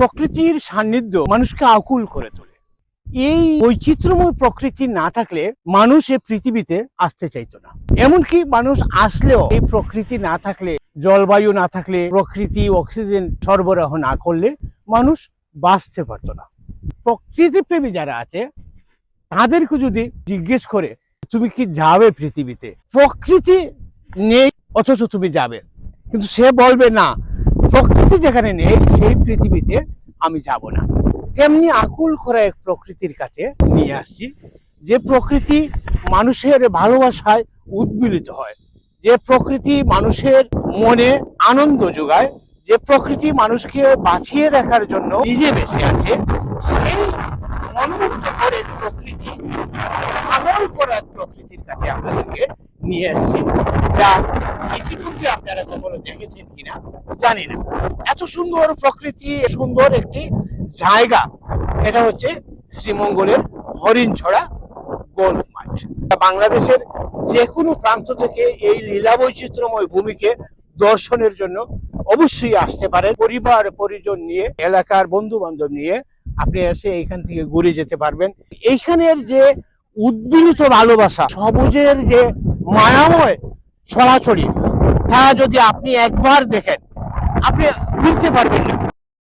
প্রকৃতির সান্নিধ্য মানুষকে আকুল করে তোলে। এই বৈচিত্র্যময় প্রকৃতি না থাকলে মানুষ এই পৃথিবীতে আসতে চাইতো না। এমনকি মানুষ আসলেও এই প্রকৃতি না থাকলে, জলবায়ু না থাকলে, প্রকৃতি, অক্সিজেন সরবরাহ না করলে মানুষ বাঁচতে পারতো না। প্রকৃতি প্রেমী যারা আছে, তাদেরকে যদি জিজ্ঞেস করে, তুমি কি যাবে পৃথিবীতে? প্রকৃতি নেই, অথচ তুমি যাবে। কিন্তু সে বলবে, না। প্রকৃতি যেখানে নেই, সেই পৃথিবীতে আমি যাব না। তেমনি আকুল করা এক প্রকৃতির কাছে নিয়ে আসছি, যে প্রকৃতি মানুষের ভালোবাসায় উদ্মিলিত হয়, যে প্রকৃতি মানুষের মনে আনন্দ যোগায়, যে প্রকৃতি মানুষকে বাঁচিয়ে রাখার জন্য নিজে বেঁচে আছে, সেই মনোমুগ্ধকর এক প্রকৃতি, আমল করা এক প্রকৃতির কাছে আপনাদেরকে নিয়ে আসছি যা ইতিপূর্বে আপনারা কখনো দেখেছেন কিনা, জানি না। এত সুন্দর প্রকৃতি, সুন্দর একটি জায়গা। এটা হচ্ছে শ্রীমঙ্গলের হরিণছড়া গল্ফ মাঠ। বাংলাদেশের যে কোনো প্রান্ত থেকে এই লীলা বৈচিত্র্যময় ভূমিকে দর্শনের জন্য অবশ্যই আসতে পারেন। পরিবার, পরিজন নিয়ে, এলাকার বন্ধু বান্ধব নিয়ে আপনি এসে এইখান থেকে ঘুরে যেতে পারবেন। এইখানের যে উদ্বিলিত ভালোবাসা, সবুজের যে মায়াময় ছড়াছড়ি। তা যদি আপনি একবার দেখেন আপনি বুঝতে পারবেন না।